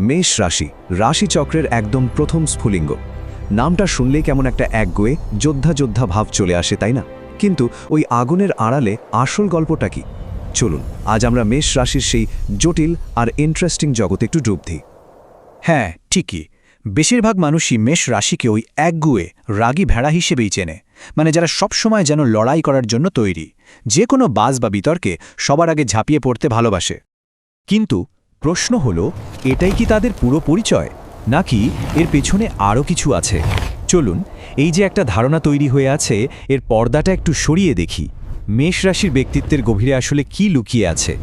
মেষ রাশি, রাশিচক্রের একদম প্রথম স্ফুলিঙ্গ। নামটা শুনলেই কেমন একটা একগোয়ে যোদ্ধা যোদ্ধা ভাব চলে আসে, তাই না? কিন্তু ওই আগুনের আড়ালে আসল গল্পটা কি? চলুন, আজ আমরা মেষ রাশির সেই জটিল আর ইন্টারেস্টিং জগতে একটু ডুব দিই। হ্যাঁ ঠিকই। বেশিরভাগ মানুষই মেষ রাশিকে ওই একগুয়ে, রাগী ভেড়া হিসেবেই চেনে। মানে যারা সবসময় যেন লড়াই করার জন্য তৈরি। যে কোনো বাজ বা বিতর্কে সবার আগে ঝাঁপিয়ে পড়তে ভালোবাসে। কিন্তু প্রশ্ন হল, এটাই কি তাদের পুরো পরিচয়? নাকি এর পেছনে আরও কিছু আছে? চলুন, এই যে একটা ধারণা তৈরি হয়ে আছে, এর পর্দাটা একটু সরিয়ে দেখি। মেষ রাশির ব্যক্তিত্বের গভীরে আসলে কি লুকিয়ে আছে?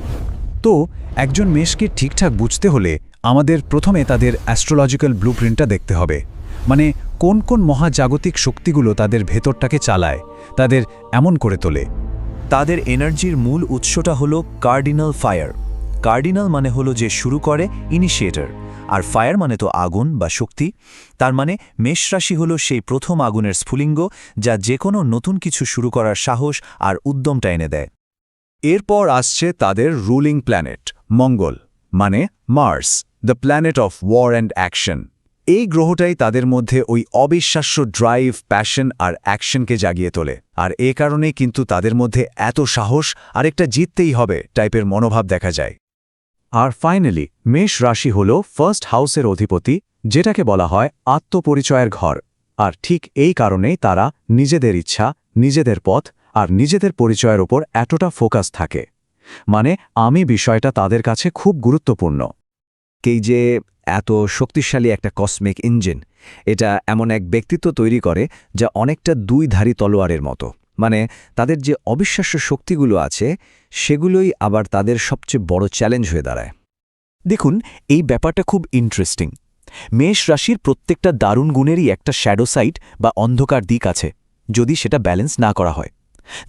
তো, একজন মেষকে ঠিকঠাক বুঝতে হলে আমাদের প্রথমে তাদের অ্যাস্ট্রোলজিক্যাল ব্লুপ্রিন্টটা দেখতে হবে। মানে কোন কোন মহাজাগতিক শক্তিগুলো তাদের ভেতরটাকে চালায়, তাদের এমন করে তোলে। তাদের এনার্জির মূল উৎসটা হলো কার্ডিনাল ফায়ার কার্ডিনাল মানে হলো যে শুরু করে, ইনিশিয়েটর। আর ফায়ার মানে তো আগুন বা শক্তি। তার মানে মেষ রাশি হলো সেই প্রথম আগুনের স্ফুলিঙ্গ, যা যে কোনো নতুন কিছু শুরু করার সাহস আর উদ্যমটা এনে দেয়। এরপর আসছে তাদের রুলিং প্ল্যানেট মঙ্গল মানে Mars the planet of war and action এই গ্রহটাই তাদের মধ্যে ওই অবিশ্বাস্য ড্রাইভ প্যাশন আর অ্যাকশনকে জাগিয়ে তোলে। আর এ কারণেই কিন্তু তাদের মধ্যে এত সাহস আর একটা জিততেই হবে টাইপের মনোভাব দেখা যায়। আর ফাইনালি মেষ রাশি হল ফার্স্ট হাউসের অধিপতি, যেটাকে বলা হয় আত্মপরিচয়ের ঘর। আর ঠিক এই কারণেই তারা নিজেদের ইচ্ছা, নিজেদের পথ আর নিজেদের পরিচয়ের ওপর এতটা ফোকাস থাকে। মানে আমি বিষয়টা তাদের কাছে খুব গুরুত্বপূর্ণ। এই যে এত শক্তিশালী একটা কসমিক ইঞ্জিন এটা এমন এক ব্যক্তিত্ব তৈরি করে যা অনেকটা দুই ধারী তলোয়ারের মতো। মানে তাদের যে অবিশ্বাস্য শক্তিগুলো আছে, সেগুলোই আবার তাদের সবচেয়ে বড় চ্যালেঞ্জ হয়ে দাঁড়ায়। দেখুন, এই ব্যাপারটা খুব ইন্টারেস্টিং মেষ রাশির প্রত্যেকটা দারুণ গুণেরই একটা শ্যাডো সাইট বা অন্ধকার দিক আছে, যদি সেটা ব্যালেন্স না করা হয়।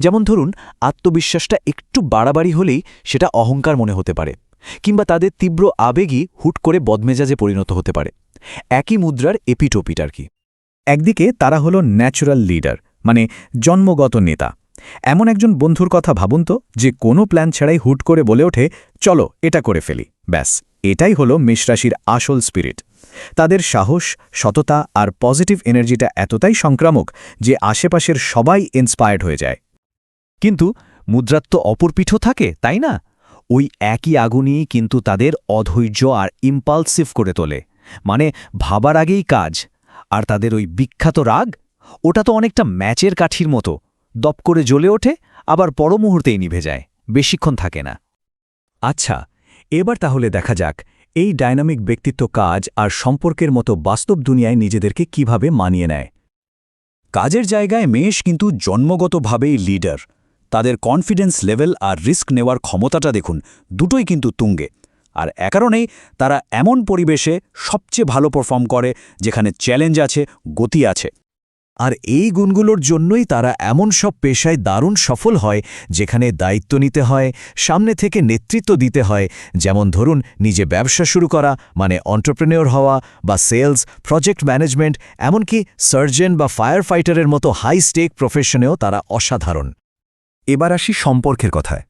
যেমন ধরুন, আত্মবিশ্বাসটা একটু বাড়াবাড়ি হলেই সেটা অহংকার মনে হতে পারে, কিংবা তাদের তীব্র আবেগই হুট করে বদমেজাজে পরিণত হতে পারে। একই মুদ্রার এপিটোপিট আর কি। একদিকে তারা হলো ন্যাচারাল লিডার মানে জন্মগত নেতা। এমন একজন বন্ধুর কথা ভাবুন তো, যে কোনো প্ল্যান ছাড়াই হুট করে বলে ওঠে, চলো, এটা করে ফেলি। ব্যাস, এটাই হলো মেষরাশির আসল স্পিরিট তাদের সাহস, সততা আর পজিটিভ এনার্জিটা এতটাই সংক্রামক, যে আশেপাশের সবাই ইন্সপায়ার্ড হয়ে যায়। কিন্তু মুদ্রার তো অপর পিঠও থাকে, তাই না? ওই একই আগুনই কিন্তু তাদের অধৈর্য আর ইম্পালসিভ করে তোলে। মানে ভাবার আগেই কাজ, আর তাদের ওই বিখ্যাত রাগ ওটা তো অনেকটা ম্যাচের কাঠির মতো। দপ করে জ্বলে ওঠে, আবার পর মুহূর্তেই নিভে যায়, বেশিক্ষণ থাকে না। আচ্ছা এবার তাহলে দেখা যাক, এই ডাইনামিক ব্যক্তিত্ব কাজ আর সম্পর্কের মতো বাস্তব দুনিয়ায় নিজেদেরকে কীভাবে মানিয়ে নেয়? কাজের জায়গায় মেষ কিন্তু জন্মগতভাবেই লিডার। তাদের কনফিডেন্স লেভেল আর রিস্ক নেওয়ার ক্ষমতাটা দেখুন, দুটোই কিন্তু তুঙ্গে। আর এ কারণেই তারা এমন পরিবেশে সবচেয়ে ভালো পারফর্ম করে, যেখানে চ্যালেঞ্জ আছে, গতি আছে। আর এই গুণগুলোর জন্যই তারা এমন সব পেশায় দারুণ সফল হয়, যেখানে দায়িত্ব নিতে হয়, সামনে থেকে নেতৃত্ব দিতে হয়। যেমন ধরুন, নিজে ব্যবসা শুরু করা মানে অন্টারপ্রেনিওর হওয়া বা সেলস প্রজেক্ট ম্যানেজমেন্ট এমনকি সার্জন বা ফায়ার ফাইটারের মতো হাই স্টেক প্রফেশনেও তারা অসাধারণ। এবার আসি সম্পর্কের কথায়।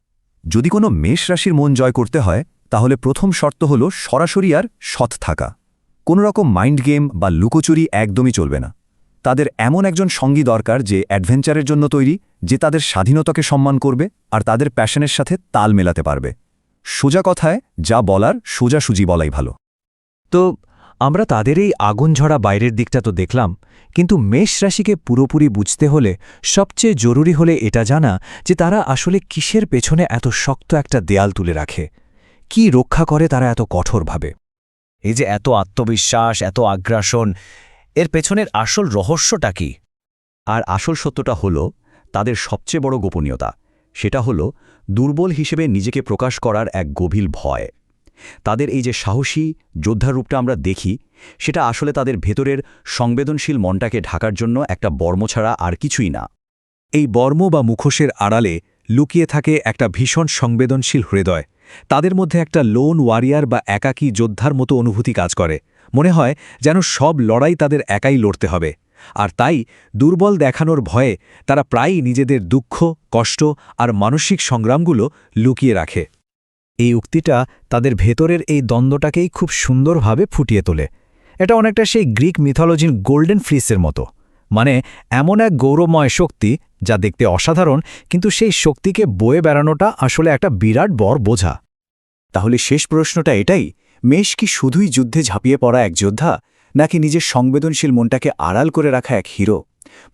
যদি কোনো মেষ রাশির মন জয় করতে হয়, তাহলে প্রথম শর্ত হল সরাসরি আর সৎ থাকা। কোনো রকম মাইন্ড গেম বা লুকোচুরি একদমই চলবে না। তাদের এমন একজন সঙ্গী দরকার যে অ্যাডভেঞ্চারের জন্য তৈরি, যে তাদের স্বাধীনতাকে সম্মান করবে আর তাদের প্যাশনের সাথে তাল মেলাতে পারবে। সোজা কথায়, যা বলার সোজাসুজি বলাই ভালো। তো, আমরা তাদের এই আগুন ঝরা বাইরের দিকটা তো দেখলাম, কিন্তু মেষ রাশিকে পুরোপুরি বুঝতে হলে সবচেয়ে জরুরি হলে এটা জানা যে তারা আসলে কিসের পেছনে এত শক্ত একটা দেয়াল তুলে রাখে। কি রক্ষা করে তারা এত কঠোরভাবে? এই যে এত আত্মবিশ্বাস, এত আগ্রাসন এর পেছনের আসল রহস্যটা কি? আর আসল সত্যটা হল, তাদের সবচেয়ে বড় গোপনীয়তা, সেটা হল, দুর্বল হিসেবে নিজেকে প্রকাশ করার এক গভীর ভয়। তাদের এই যে সাহসী, যোদ্ধার রূপটা আমরা দেখি, সেটা আসলে তাদের ভেতরের সংবেদনশীল মনটাকে ঢাকার জন্য একটা বর্ম ছাড়া আর কিছুই না। এই বর্ম বা মুখোশের আড়ালে লুকিয়ে থাকে একটা ভীষণ সংবেদনশীল হৃদয়। তাদের মধ্যে একটা লোন ওয়ারিয়ার বা একাকী যোদ্ধার মতো অনুভূতি কাজ করে। মনে হয় যেন সব লড়াই তাদের একাই লড়তে হবে। আর তাই দুর্বল দেখানোর ভয়ে তারা প্রায়ই নিজেদের দুঃখ, কষ্ট আর মানসিক সংগ্রামগুলো লুকিয়ে রাখে। এই উক্তিটা তাদের ভেতরের এই দ্বন্দ্বটাকেই খুব সুন্দরভাবে ফুটিয়ে তোলে। এটা অনেকটা সেই গ্রিক মিথোলজির গোল্ডেন ফ্লিসের মতো। মানে এমন এক গৌরবময় শক্তি যা দেখতে অসাধারণ, কিন্তু সেই শক্তিকে বয়ে বেড়ানোটা আসলে একটা বিরাট বড় বোঝা। তাহলে শেষ প্রশ্নটা এটাই মেষ কি শুধুই যুদ্ধে ঝাঁপিয়ে পড়া এক যোদ্ধা, নাকি নিজের সংবেদনশীল মনটাকে আড়াল করে রাখা এক হিরো?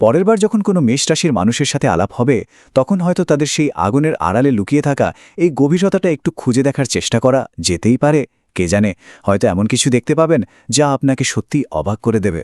পরের বার যখন কোনো মেষরাশির মানুষের সাথে আলাপ হবে, তখন হয়তো তাদের সেই আগুনের আড়ালে লুকিয়ে থাকা এই গভীরতাটা একটু খুঁজে দেখার চেষ্টা করা যেতেই পারে, কে জানে? হয়তো এমন কিছু দেখতে পাবেন, যা আপনাকে সত্যি অবাক করে দেবে।